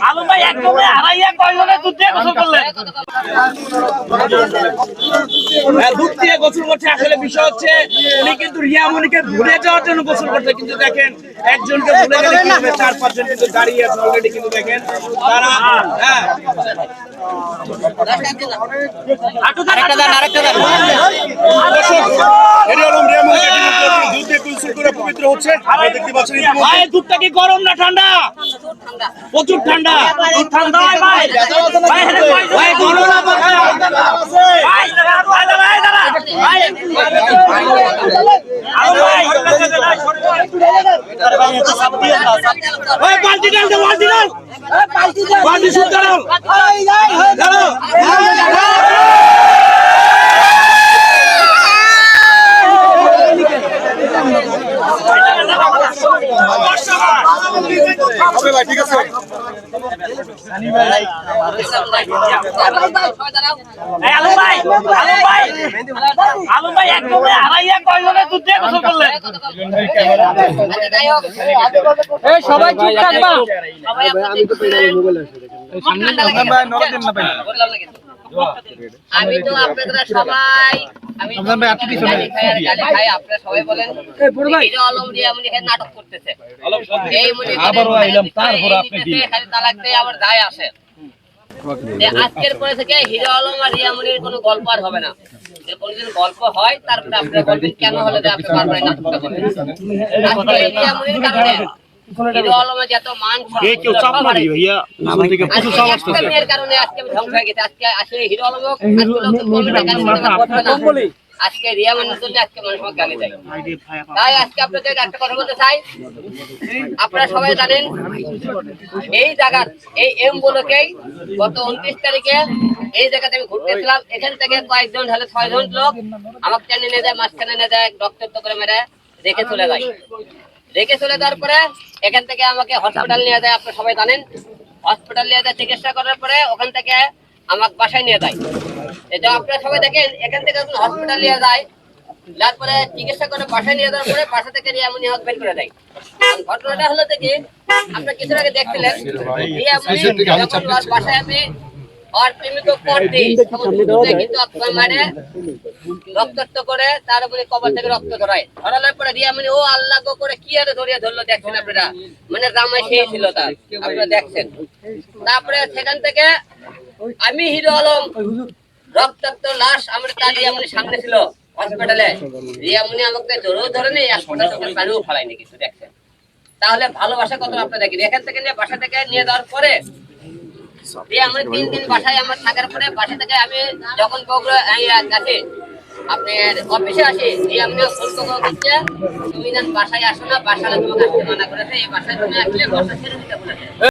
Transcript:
আলম ভাই একদমই হারাইয়া কয়জনে দুধ দিয়ে গোসল করলেন? হ্যাঁ, দুধ দিয়ে গোসল করছে। আসলে বিষয় হচ্ছে উনি কিন্তু রিয়ামণিকে ভুলে যাওয়ার জন্য গোসল করছে। কিন্তু দেখেন একজনকে ভুলে গেলে কি হবে? চার পাঁচজন কিন্তু দাঁড়িয়ে আছে অলরেডি কিন্তু দেখেন তারা হ্যাঁ। আরেকটা দেন আরেকটা দেন এটি আলম রিয়ামণিকে ডিনার করে দুধ দিয়ে কুলসুল করে হচ্ছে আপনারা দেখতে পাচ্ছেন ভাই দুধটা কি গরম না ঠান্ডা প্রচুর ঠান্ডা ঠান্ডা হয় ভাই ভাই গরম না? ভাই বালতি ডাল বালতি ডাল বালতি শুদ্ধ ডাল ডালো। হবে ভাই ঠিক আছে আলম ভাই আলম ভাই আলম ভাই একদমই হারাইয়া কয়জনে দুধ দিয়ে গোসল করলেন সবাই চুপ থাকবা আমি তো আপনারা সবাই আমি তো গালি খাই আর গালি খাই আপনারা সবাই বলেন হিরো আলম রিয়া মনি এখানে নাটক করতেছে। এই মনে আবারও আইলাম তারপর আপনি খালি তালাক দিয়ে আবার যায় আসে। আজকের পরে থেকে হিরো আলম আর রিয়া মনির কোনো গল্প আর হবে না। যে কোনদিন গল্প হয় তারপরে আপনারা বলবেন কেন হলো যে আপনি বারবার নাটকটা কারণে আজকে রিয়া মানুষ আজকে মানুষ তাই আজকে আপনাদের একটা কথা বলতে চাই। আপনারা সবাই জানেন এই জায়গার এই এম বলকেই গত উনত্রিশ তারিখে এই জায়গাতে আমি ঘুরতে ঘুরতেছিলাম এখান থেকে কয়েকজন হলে ছয়জন লোক আমাকে টেনে নিয়ে যায় মাঝখানে নিয়ে যায় রক্তাক্ত করে মেরে রেখে চলে যায়। রেখে চলে যাওয়ার পরে এখান থেকে আমাকে হসপিটাল নিয়ে যায় আপনারা সবাই জানেন। হসপিটাল নিয়ে যায় চিকিৎসা করার পরে ওখান থেকে আমাকে বাসায় নিয়ে যায়। এটা আপনারা সবাই দেখেন এখান থেকে যখন হসপিটাল নিয়ে যায় তারপরে চিকিৎসা করে বাসায় নিয়ে যাওয়ার পরে বাসা থেকে রিয়ামনি হক বের করে দেয়। ঘটনাটা হলো থেকে আপনারা কিছু আগে দেখছিলেন বাসায় আমি আর প্রেমিক করতে কিন্তু মানে রক্তাক্ত করে তার উপরে কবর থেকে রক্ত ধরায় ধরানোর পরে রিয়ামনি ও আল্লাহ করে কি আরে ধরিয়ে ধরলো দেখছেন আপনারা মানে রামায় সেই ছিল তার আপনারা দেখছেন তারপরে সেখান থেকে আমি হিরো আলম রক্তাক্ত লাশ আমার তার রিয়ামনি সামনে ছিল হসপিটালে রিয়া রিয়ামনি আমাকে ধরেও ধরে নেই হাসপাতাল পানিও ফেলায়নি কিছু দেখছেন তাহলে ভালোবাসা কত আপনারা দেখেন এখান থেকে নিয়ে বাসা থেকে নিয়ে যাওয়ার পরে রিয়ামনি তিন দিন বাসায়, আমার থাকার পরে বাসা থেকে আমি যখন বগুড়া কাছে আপনার অফিসে আসি রিয়ামনিও ফোন করে করছে, তুমি বাসায় আসো না বাসায় তোমাকে আসতে মানা করেছে, এই বাসায় তুমি আসলে বাসা ছেড়ে দিতে বলেছে।